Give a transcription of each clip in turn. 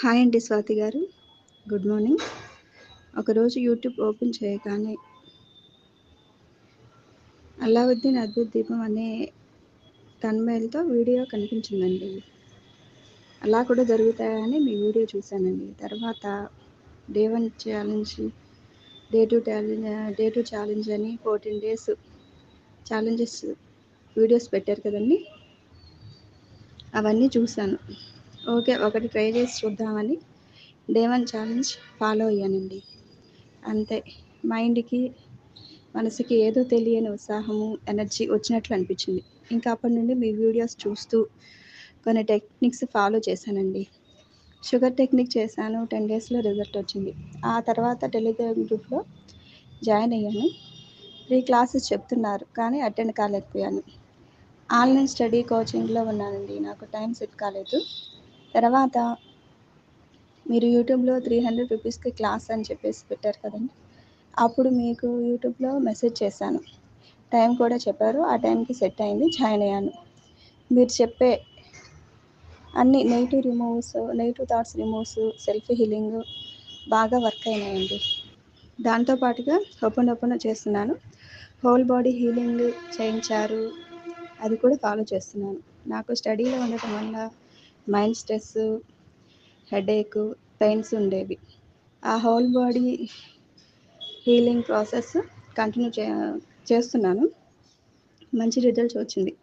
Hi అండి స్వాతి గారు. Good morning. ఒకరోజు యూట్యూబ్ ఓపెన్ చేయగానే అల్లావుద్దీన్ అద్భుత దీపం అనే తన్మేలతో వీడియో కనిపించిందండి. అలా కూడా జరుగుతాయని మీ వీడియో చూశానండి. తర్వాత day one challenge day two challenge day two challenge అని ఫోర్టీన్ డేస్ ఛాలెంజెస్ వీడియోస్ పెట్టారు కదండి. అవన్నీ చూశాను. ఓకే ఒకటి ట్రై చేసి చూద్దామని. డే వన్ ఛాలెంజ్ ఫాలో అయ్యానండి. అంతే మైండ్కి మనసుకి ఏదో తెలియని ఉత్సాహము ఎనర్జీ వచ్చినట్లు అనిపించింది. ఇంకా అప్పటి నుండి మీ వీడియోస్ చూస్తూ కొన్ని టెక్నిక్స్ ఫాలో చేశానండి. షుగర్ టెక్నిక్ చేశాను టెన్ డేస్లో రిజల్ట్ వచ్చింది. ఆ తర్వాత టెలిగ్రామ్ గ్రూప్లో జాయిన్ అయ్యాను. త్రీ క్లాసెస్ చెప్తున్నారు కానీ అటెండ్ కాలేకపోయాను. ఆన్లైన్ స్టడీ కోచింగ్లో ఉన్నానండి నాకు టైం సెట్ కాలేదు. తర్వాత మీరు యూట్యూబ్లో త్రీ హండ్రెడ్ రూపీస్కి క్లాస్ అని చెప్పేసి పెట్టారు కదండి. అప్పుడు మీకు యూట్యూబ్లో మెసేజ్ చేశాను. టైం కూడా చెప్పారు. ఆ టైంకి సెట్ అయింది. జాయిన్ అయ్యాను. మీరు చెప్పే అన్ని negative removes negative thoughts removes self healing బాగా వర్క్ అయినాయండి. దాంతోపాటుగా ఓపెన్ ఓపెన్ చేస్తున్నాను. హోల్ బాడీ హీలింగ్ చేయించారు. అది కూడా ఫాలో చేస్తున్నాను. నాకు స్టడీలో ఉండటం వల్ల మైండ్ స్ట్రెస్ హెడేక్ పెయిన్స్ ఉండేవి. ఆ whole body healing process continue చే చేస్తున్నాను. మంచి రిజల్ట్స్ వచ్చింది.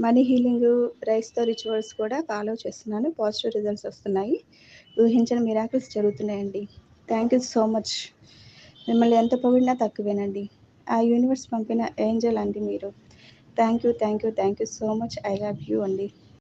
మనీ హీలింగ్ రైస్తో రిచువల్స్ కూడా ఫాలో చేస్తున్నాను. పాజిటివ్ రిజల్ట్స్ వస్తున్నాయి. ఊహించిన మిరాకిల్స్ జరుగుతున్నాయండి. Thank you so much. మిమ్మల్ని ఎంత పొగిడినా తక్కువేనండి. ఆ యూనివర్స్ పంపిన ఏంజల్ అండి మీరు. Thank you thank you thank you so much. I love you అండి.